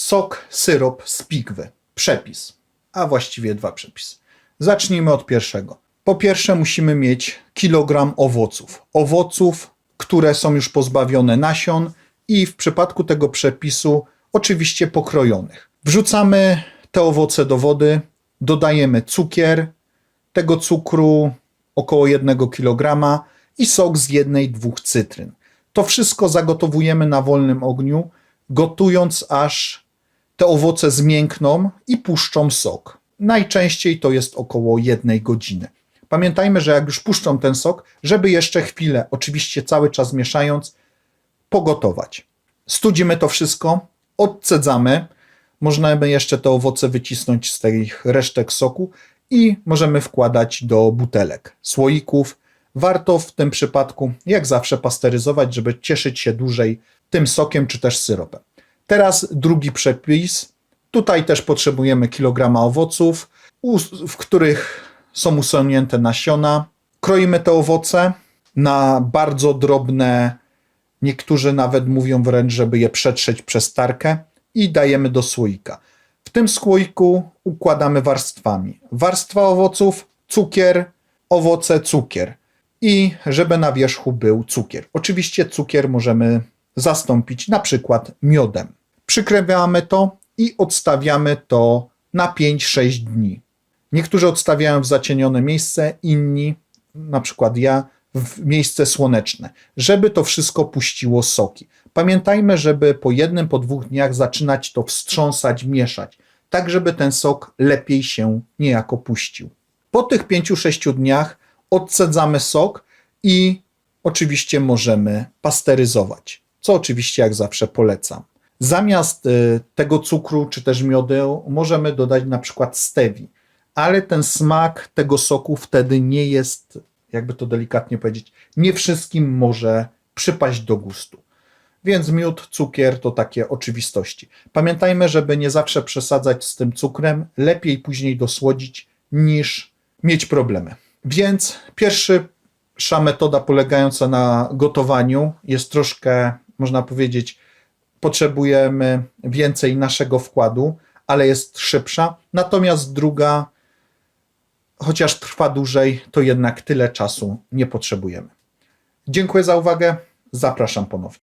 Sok, syrop z pigwy. Przepis, a właściwie dwa przepisy. Zacznijmy od pierwszego. Po pierwsze, musimy mieć kilogram owoców. Owoców, które są już pozbawione nasion i w przypadku tego przepisu oczywiście pokrojonych. Wrzucamy te owoce do wody, dodajemy cukier, tego cukru około 1 kg i sok z jednej, dwóch cytryn. To wszystko zagotowujemy na wolnym ogniu, gotując aż te owoce zmiękną i puszczą sok. Najczęściej to jest około jednej godziny. Pamiętajmy, że jak już puszczą ten sok, żeby jeszcze chwilę, oczywiście cały czas mieszając, pogotować. Studzimy to wszystko, odcedzamy. Możemy jeszcze te owoce wycisnąć z tych resztek soku i możemy wkładać do butelek, słoików. Warto w tym przypadku, jak zawsze, pasteryzować, żeby cieszyć się dłużej tym sokiem czy też syropem. Teraz drugi przepis. Tutaj też potrzebujemy kilograma owoców, w których są usunięte nasiona. Kroimy te owoce na bardzo drobne, niektórzy nawet mówią wręcz, żeby je przetrzeć przez tarkę i dajemy do słoika. W tym słoiku układamy warstwami. Warstwa owoców, cukier, owoce, cukier. I żeby na wierzchu był cukier. Oczywiście cukier możemy zastąpić na przykład miodem. Przykrywamy to i odstawiamy to na 5-6 dni. Niektórzy odstawiają w zacienione miejsce, inni, na przykład ja, w miejsce słoneczne, żeby to wszystko puściło soki. Pamiętajmy, żeby po jednym, po dwóch dniach zaczynać to wstrząsać, mieszać, tak żeby ten sok lepiej się niejako puścił. Po tych 5-6 dniach odcedzamy sok i oczywiście możemy pasteryzować, co oczywiście jak zawsze polecam. Zamiast y, tego cukru czy też miodu możemy dodać na przykład stewi, ale ten smak tego soku wtedy nie jest, jakby to delikatnie powiedzieć, nie wszystkim może przypaść do gustu. Więc miód, cukier to takie oczywistości. Pamiętajmy, żeby nie zawsze przesadzać z tym cukrem, lepiej później dosłodzić niż mieć problemy. Więc pierwsza metoda polegająca na gotowaniu jest troszkę, można powiedzieć, potrzebujemy więcej naszego wkładu, ale jest szybsza. Natomiast druga, chociaż trwa dłużej, to jednak tyle czasu nie potrzebujemy. Dziękuję za uwagę. Zapraszam ponownie.